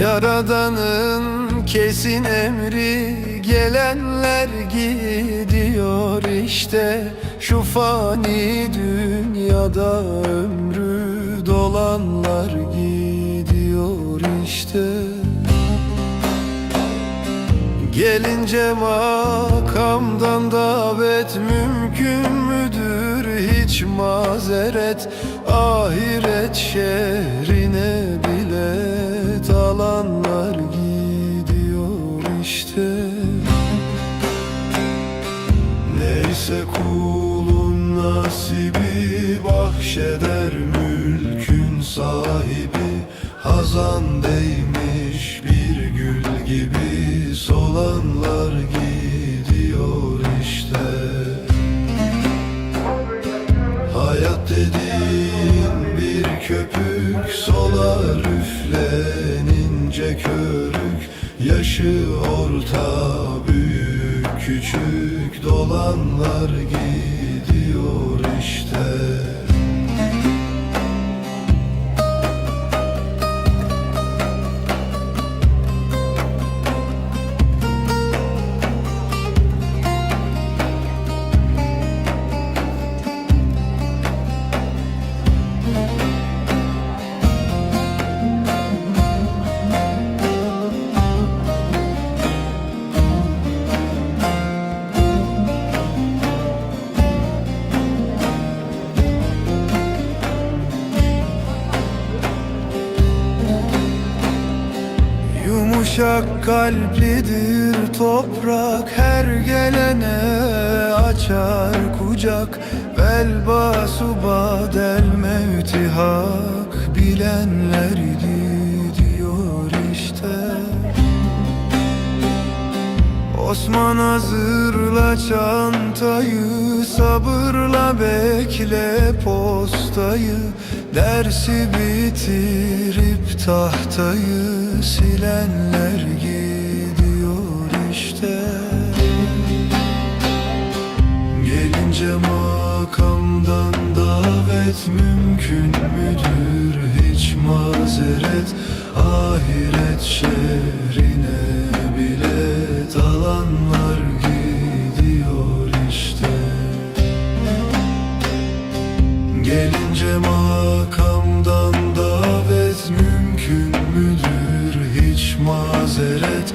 Yaradanın kesin emri Gelenler gidiyor işte. Şu fani dünyada ömrü dolanlar gidiyor işte. Gelince makamdan davet mümkün müdür? Hiç mazeret Ahiret şehrine alanlar gidiyor işte. Neyse kulun nasibi bahşeder mülkün sahibi. Hazan değmiş bir gül gibi solanlar gidiyor işte. Hayat dediğin bir köpük solar üflenince körük Yaşı orta büyük küçük dolanlar gidiyor Yumuşak kalplidir toprak Her gelene açar kucak. Velbasu badel mevti hak Bilenler gidiyor işte. Osman hazırla çantayı Sabırla bekle postayı Dersi bitirip tahtayı Silenler gidiyor işte. Gelince makamdan davet mümkün müdür? Hiç mazeret Ahiret şehrine bilet alanlar Gelince makamdan davet mümkün müdür? Hiç mazeret